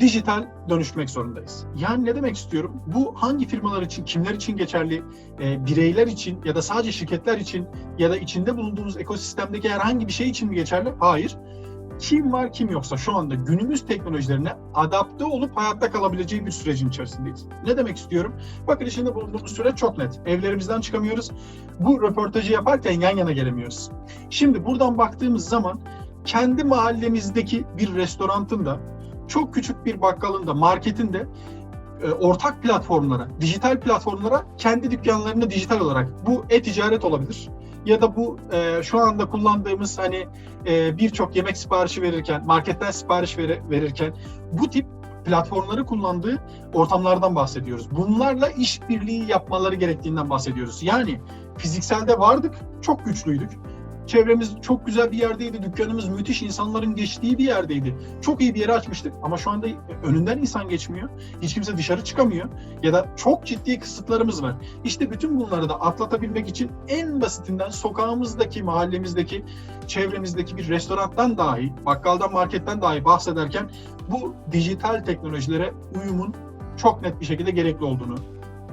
dijital dönüşmek zorundayız. Yani ne demek istiyorum? Bu hangi firmalar için, kimler için geçerli, e, bireyler için ya da sadece şirketler için ya da içinde bulunduğumuz ekosistemdeki herhangi bir şey için mi geçerli? Hayır. Kim var kim yoksa şu anda günümüz teknolojilerine adapte olup hayatta kalabileceği bir sürecin içerisindeyiz. Ne demek istiyorum? Bakın içinde bulunduğumuz süreç çok net. Evlerimizden çıkamıyoruz. Bu röportajı yaparken yan yana gelemiyoruz. Şimdi buradan baktığımız zaman kendi mahallemizdeki bir restorantın da çok küçük bir bakkalın da marketin de e, ortak platformlara, dijital platformlara kendi dükkanlarını dijital olarak bu e-ticaret olabilir ya da bu e, şu anda kullandığımız hani e, birçok yemek siparişi verirken, marketten sipariş veri- verirken bu tip platformları kullandığı ortamlardan bahsediyoruz. Bunlarla işbirliği yapmaları gerektiğinden bahsediyoruz. Yani fizikselde vardık, çok güçlüydük. Çevremiz çok güzel bir yerdeydi, dükkanımız müthiş, insanların geçtiği bir yerdeydi. Çok iyi bir yere açmıştık ama şu anda önünden insan geçmiyor. Hiç kimse dışarı çıkamıyor ya da çok ciddi kısıtlarımız var. İşte bütün bunları da atlatabilmek için en basitinden sokağımızdaki, mahallemizdeki, çevremizdeki bir restorandan dahi, bakkaldan, marketten dahi bahsederken bu dijital teknolojilere uyumun çok net bir şekilde gerekli olduğunu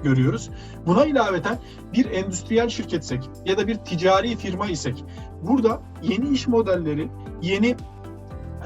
görüyoruz. Buna ilaveten bir endüstriyel şirketsek ya da bir ticari firma isek burada yeni iş modelleri, yeni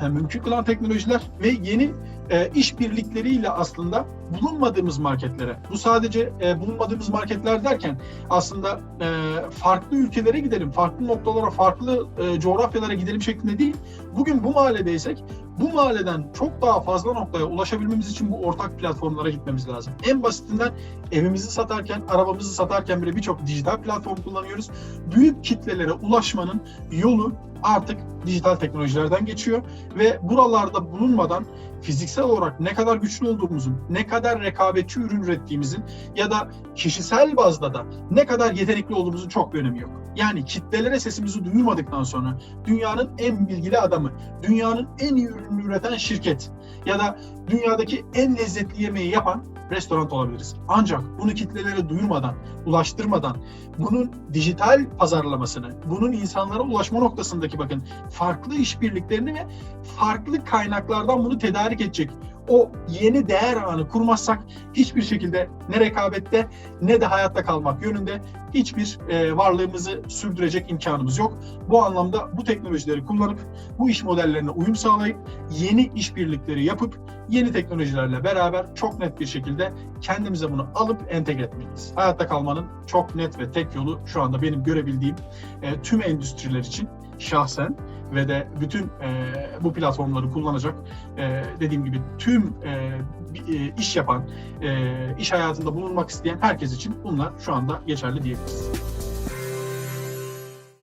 e, mümkün kılan teknolojiler ve yeni e, işbirlikleriyle aslında bulunmadığımız marketlere, bu sadece e, bulunmadığımız marketler derken aslında e, farklı ülkelere gidelim, farklı noktalara, farklı coğrafyalara gidelim şeklinde değil. Bugün bu mahalledeysek bu mahalleden çok daha fazla noktaya ulaşabilmemiz için bu ortak platformlara gitmemiz lazım. En basitinden evimizi satarken, arabamızı satarken bile birçok dijital platform kullanıyoruz. Büyük kitlelere ulaşmanın yolu artık dijital teknolojilerden geçiyor ve buralarda bulunmadan fiziksel olarak ne kadar güçlü olduğumuzun, ne kadar rekabetçi ürün ürettiğimizin ya da kişisel bazda da ne kadar yetenekli olduğumuzun çok bir önemi yok. Yani kitlelere sesimizi duyurmadıktan sonra dünyanın en bilgili adamı, dünyanın en iyi ürünü üreten şirket ya da dünyadaki en lezzetli yemeği yapan restoran olabiliriz. Ancak bunu kitlelere duyurmadan, ulaştırmadan, bunun dijital pazarlamasını, bunun insanlara ulaşma noktasındaki bakın farklı işbirliklerini ve farklı kaynaklardan bunu tedarik edecek o yeni değer ağını kurmazsak hiçbir şekilde ne rekabette ne de hayatta kalmak yönünde hiçbir e, varlığımızı sürdürecek imkanımız yok. Bu anlamda bu teknolojileri kullanıp bu iş modellerine uyum sağlayıp yeni işbirlikleri yapıp yeni teknolojilerle beraber çok net bir şekilde kendimize bunu alıp entegre etmeliyiz. Hayatta kalmanın çok net ve tek yolu şu anda benim görebildiğim e, tüm endüstriler için şahsen ve de bütün e, bu platformları kullanacak e, dediğim gibi tüm e, e, iş yapan, e, iş hayatında bulunmak isteyen herkes için bunlar şu anda geçerli diyebiliriz.